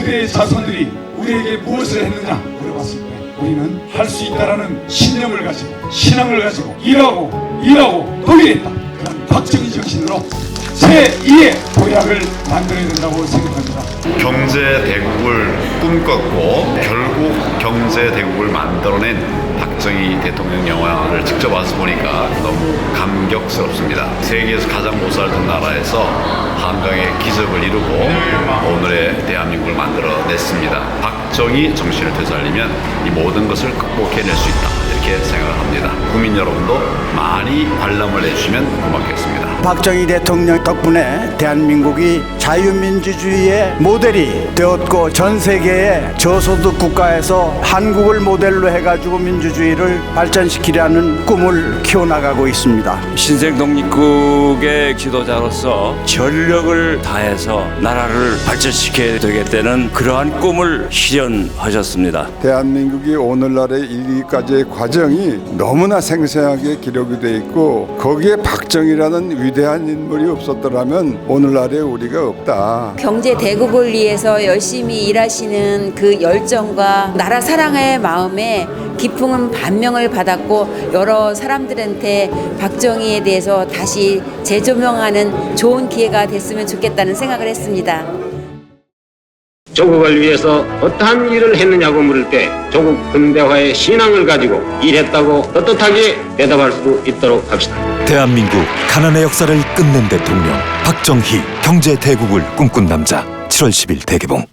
그대의 자손들이 우리에게 무엇을 했느냐 물어봤을 때 우리는 할 수 있다라는 신념을 가지고 신앙을 가지고 일하고 일하고 또 일했다 그런 박정희 정신으로 제2의 도약을 만들어야 된다고 생각합니다. 경제 대국을 꿈꿨고 결국 경제 대국을 만들어낸 박정희 대통령 영화를 직접 와서 보니까 너무 감격스럽습니다. 세계에서 가장 못 살던 나라에서 한강의 기적을 이루고 오늘의 대한민국을 만들어냈습니다. 박정희 정신을 되살리면 이 모든 것을 극복해낼 수 있다 이렇게 생각을 합니다. 국민 여러분도 많이 관람을 해주시면 고맙겠습니다. 박정희 대통령 덕분에 대한민국이 자유민주주의의 모델이 되었고 전 세계의 저소득 국가에서 한국을 모델로 해가지고 민주주의를 발전시키려는 꿈을 키워나가고 있습니다. 신생 독립국의 지도자로서 전력을 다해서 나라를 발전시켜야 되겠다는 그러한 꿈을 실현하셨습니다. 대한민국이 오늘날에 이르기까지의 과정 이 너무나 생생하게 기록이 돼 있고 거기에 박정희라는 위대한 인물이 없었더라면 오늘날에 우리가 없다. 경제 대국을 위해서 열심히 일하시는 그 열정과 나라 사랑의 마음에 깊은 반명을 받았고 여러 사람들한테 박정희에 대해서 다시 재조명하는 좋은 기회가 됐으면 좋겠다는 생각을 했습니다. 조국을 위해서 어떠한 일을 했느냐고 물을 때 조국 근대화의 신앙을 가지고 일했다고 떳떳하게 대답할 수 있도록 합시다. 대한민국 가난의 역사를 끝낸 대통령 박정희 경제 대국을 꿈꾼 남자 7월 10일 대개봉